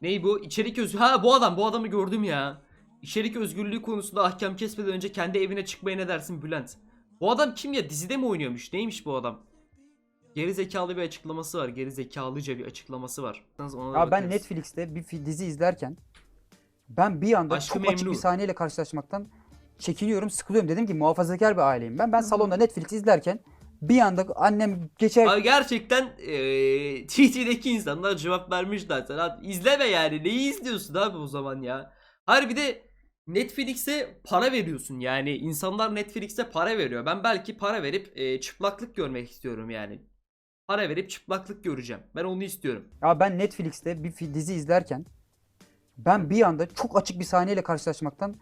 Ney bu? İçerik özgürlüğü. Ha bu adam bu adamı gördüm ya. İçerik özgürlüğü konusunda ahkam kesmeden önce kendi evine çıkmaya ne dersin Bülent? Bu adam kim ya? Dizide mi oynuyormuş? Neymiş bu adam? Geri zekalı bir açıklaması var. Geri zekalıca bir açıklaması var. Ona Ya ben. Netflix'te bir dizi izlerken ben bir anda Aşkı çok açık Memnu. bir sahneyle karşılaşmaktan çekiniyorum, sıkılıyorum. Dedim ki muhafazakar bir aileyim ben. Ben salonda Netflix izlerken bir anda annem geçer Abi gerçekten eee TT'deki insanlar cevap vermiş zaten. Abi izleme yani. Neyi izliyorsun abi o zaman ya? Hayır bir de Netflix'e para veriyorsun yani. insanlar Netflix'e para veriyor. Ben belki para verip eee, çıplaklık görmek istiyorum yani. Para verip çıplaklık göreceğim. Ben onu istiyorum. Ya ben Netflix'te bir dizi izlerken ben bir anda çok açık bir sahneyle karşılaşmaktan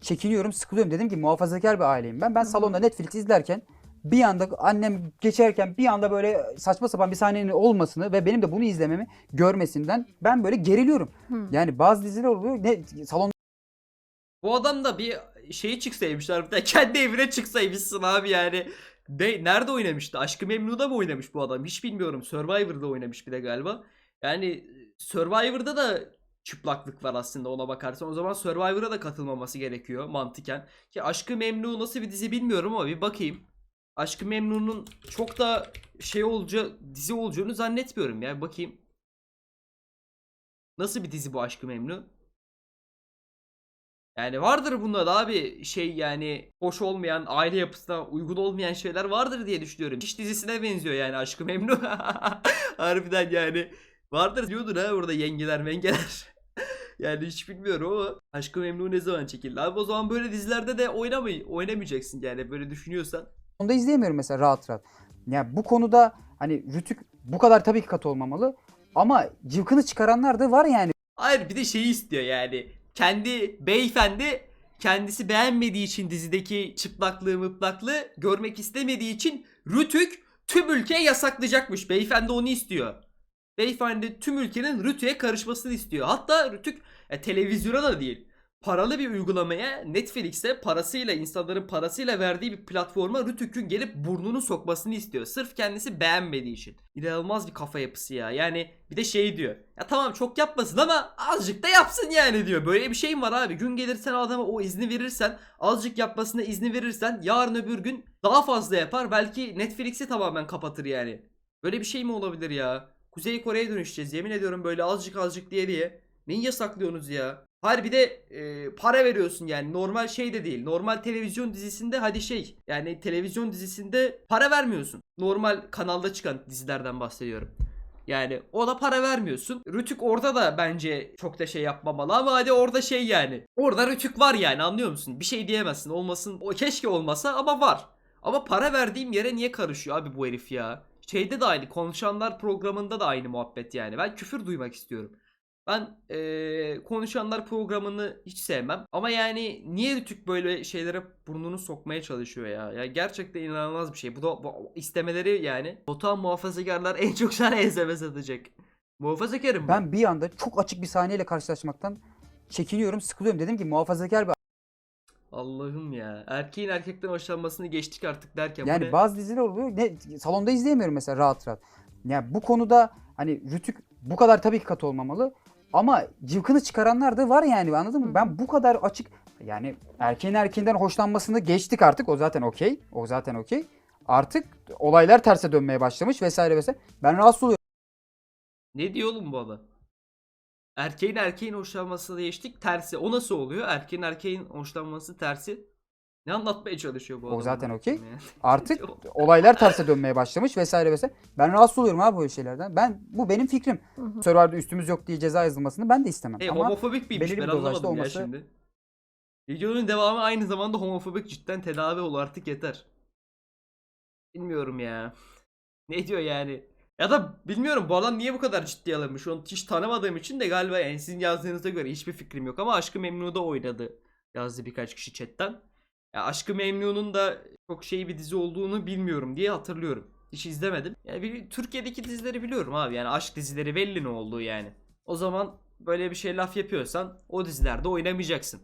çekiniyorum, sıkılıyorum. Dedim ki muhafazakar bir aileyim ben. Ben salonda Netflix izlerken bir anda annem geçerken bir anda böyle saçma sapan bir sahnenin olmasını ve benim de bunu izlememi görmesinden ben böyle geriliyorum. Yani bazı diziler oluyor ne salon Bu adam da bir şeyi çıksaymışlar bir de kendi evine çıksaymışsın abi yani. De, nerede oynamıştı? Aşkı Memnu'da mı oynamış bu adam? Hiç bilmiyorum. Survivor'da oynamış bir de galiba. Yani Survivor'da da çıplaklık var aslında ona bakarsan. O zaman Survivor'a da katılmaması gerekiyor mantıken. Ki Aşkı Memnu nasıl bir dizi bilmiyorum ama bir bakayım. Aşkı Memnu'nun çok da şey olacağı dizi olacağını zannetmiyorum ya. Bakayım. Nasıl bir dizi bu Aşkı Memnu? Yani vardır bunda da abi şey yani hoş olmayan aile yapısına uygun olmayan şeyler vardır diye düşünüyorum. İş dizisine benziyor yani Aşkı Memnu. Harbiden yani. Vardır diyordur ha orada yengeler mengeler. yani hiç bilmiyorum ama Aşkı Memnu ne zaman çekildi? Abi o zaman böyle dizilerde de oynamay oynamayacaksın yani böyle düşünüyorsan. Onda izleyemiyorum mesela rahat rahat. Yani bu konuda hani Rütük bu kadar tabii ki katı olmamalı ama cıvkını çıkaranlar da var yani. Hayır bir de şeyi istiyor yani. Kendi beyefendi kendisi beğenmediği için dizideki çıplaklığı mıplaklığı görmek istemediği için Rütük tüm ülkeye yasaklayacakmış. Beyefendi onu istiyor. Beyefendi tüm ülkenin Rütük'e karışmasını istiyor. Hatta Rütük e, televizyona da değil. Paralı bir uygulamaya Netflix'e parasıyla insanların parasıyla verdiği bir platforma Rütük'ün gelip burnunu sokmasını istiyor. Sırf kendisi beğenmediği için. İnanılmaz bir kafa yapısı ya. Yani bir de şey diyor. Ya tamam çok yapmasın ama azıcık da yapsın yani diyor. Böyle bir şey mi var abi? Gün gelir sen adama o izni verirsen, azıcık yapmasına izni verirsen yarın öbür gün daha fazla yapar. Belki Netflix'i tamamen kapatır yani. Böyle bir şey mi olabilir ya? Kuzey Kore'ye dönüşeceğiz. Yemin ediyorum böyle azıcık azıcık diye diye. Neyi yasaklıyorsunuz ya? Hayır bir de e, para veriyorsun yani normal şey de değil. Normal televizyon dizisinde hadi şey yani televizyon dizisinde para vermiyorsun. Normal kanalda çıkan dizilerden bahsediyorum. Yani ona para vermiyorsun. Rütük orada da bence çok da şey yapmamalı ama hadi orada şey yani. Orada Rütük var yani anlıyor musun? Bir şey diyemezsin olmasın. O keşke olmasa ama var. Ama para verdiğim yere niye karışıyor abi bu herif ya? Şeyde de aynı konuşanlar programında da aynı muhabbet yani. Ben küfür duymak istiyorum. Ben eee, konuşanlar programını hiç sevmem. Ama yani niye Rütük böyle şeylere burnunu sokmaya çalışıyor ya? Ya gerçekten inanılmaz bir şey. Bu da bu istemeleri yani. Botan muhafazakarlar en çok sana ezeme satacak. Muhafazakarım ben. Ben bir anda çok açık bir sahneyle karşılaşmaktan çekiniyorum, sıkılıyorum. Dedim ki muhafazakar bir Allah'ım ya. Erkeğin erkekten hoşlanmasını geçtik artık derken bu yani ne? bazı diziler oluyor ne salonda izleyemiyorum mesela rahat rahat. Yani bu konuda hani Rütük bu kadar tabii ki katı olmamalı ama cıvkını çıkaranlar da var yani anladın mı? Ben bu kadar açık yani erkeğin erkeğinden hoşlanmasını geçtik artık o zaten okey. O zaten okey. Artık olaylar terse dönmeye başlamış vesaire vesaire. Ben rahatsız oluyorum. Ne diyor oğlum bu adam? Erkeğin erkeğin hoşlanmasını geçtik tersi. O nasıl oluyor? Erkeğin erkeğin hoşlanması tersi. Ne anlatmaya çalışıyor bu adam? O zaten okey. Yani? Artık olaylar terse dönmeye başlamış vesaire vesaire. Ben rahatsız oluyorum abi böyle şeylerden. Ben bu benim fikrim. Survivor'da üstümüz yok diye ceza yazılmasını ben de istemem. Hey, Ama homofobik miymiş belirli ben bir dozajda anlamadım olması- ya şimdi. Videonun devamı aynı zamanda homofobik cidden tedavi ol artık yeter. Bilmiyorum ya. Ne diyor yani? Ya da bilmiyorum bu adam niye bu kadar ciddiye alınmış onu hiç tanımadığım için de galiba yani sizin yazdığınıza göre hiçbir fikrim yok ama Aşkı Memnu'da oynadı yazdı birkaç kişi chatten. Ya Aşkı Memnu'nun da çok şey bir dizi olduğunu bilmiyorum diye hatırlıyorum. Hiç izlemedim. Yani bir, Türkiye'deki dizileri biliyorum abi yani aşk dizileri belli ne olduğu yani. O zaman böyle bir şey laf yapıyorsan o dizilerde oynamayacaksın.